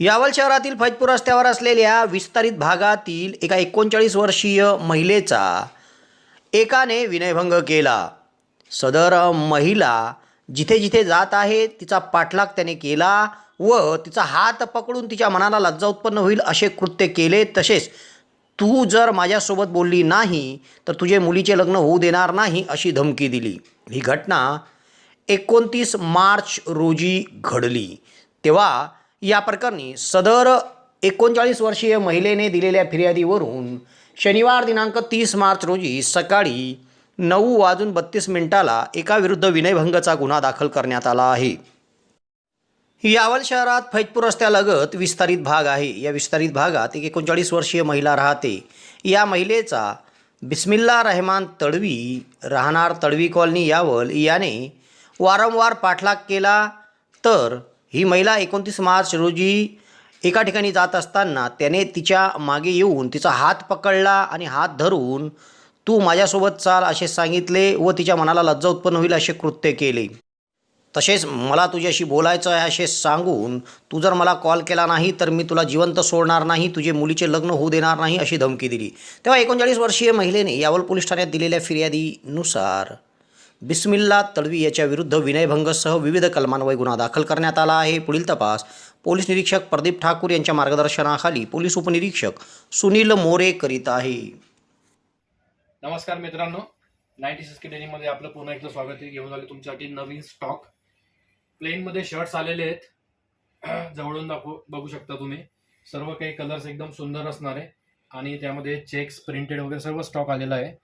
यावल शहरातील फैजपूर रस्त्यावर असलेल्या विस्तारित भागातील एका एकोणचाळीस वर्षीय महिलेचा एकाने विनयभंग केला. सदर महिला जिथे जिथे जात आहे तिचा पाठलाग त्याने केला व तिचा हात पकडून तिच्या मनाला लज्जा उत्पन्न होईल असे कृत्य केले. तसेच तू जर माझ्यासोबत बोलली नाही तर तुझे मुलीचे लग्न होऊ देणार नाही अशी धमकी दिली. ही घटना एकोणतीस मार्च रोजी घडली. तेव्हा या प्रकरणी सदर एकोणचाळीस वर्षीय महिलेने दिलेल्या फिर्यादीवरून शनिवार दिनांक तीस मार्च रोजी सकाळी नऊ वाजून बत्तीस मिनिटाला एकाविरुद्ध विनयभंगचा गुन्हा दाखल करण्यात आला आहे. यावल शहरात फैजपूर रस्त्यालगत विस्तारित भाग आहे. या विस्तारित भागात एक एकोणचाळीस वर्षीय महिला राहते. या महिलेचा बिस्मिल्ला रहमान तडवी राहणार तडवी कॉलनी यावल याने वारंवार पाठलाग केला तर ही महिला एकोणतीस मार्च रोजी एका ठिकाणी जात असताना त्याने तिच्यामागे येऊन तिचा हात पकडला आणि हात धरून तू माझ्यासोबत चाल असे सांगितले व तिच्या मनाला लज्जा उत्पन्न होईल असे कृत्य केले. तसेच मला तुझ्याशी बोलायचं आहे असे सांगून तू जर मला कॉल केला नाही तर मी तुला जिवंत सोडणार नाही तुझे मुलीचे लग्न होऊ देणार नाही अशी धमकी दिली. तेव्हा एकोणचाळीस वर्षीय महिलेने यावल पोलीस ठाण्यात दिलेल्या फिर्यादीनुसार बिस्मिल्ला तळवी याच्या विरुद्ध विनयभंगसह विविध कलमांवर गुन्हा दाखल करण्यात आला आहे. पुढील तपास. पोलीस निरीक्षक प्रदीप ठाकूर यांच्या मार्गदर्शनाखाली पोलीस उपनिरीक्षक सुनील मोरे करीत आहे. नमस्कार मित्रांनो. नाईन्टी सिक्स डेनीमध्ये आपलं पुन्हा एकदा स्वागत आहे. घेऊन आले तुमच्यासाठी नवीन स्टॉक प्लेनमध्ये शर्ट्स आलेले आहेत. जवळून दाखवू बघू शकता तुम्ही. सर्व काही कलर्स एकदम सुंदर असणार आहे. आणि त्यामध्ये चेक्स प्रिंटेड वगैरे सर्व स्टॉक आलेला आहे.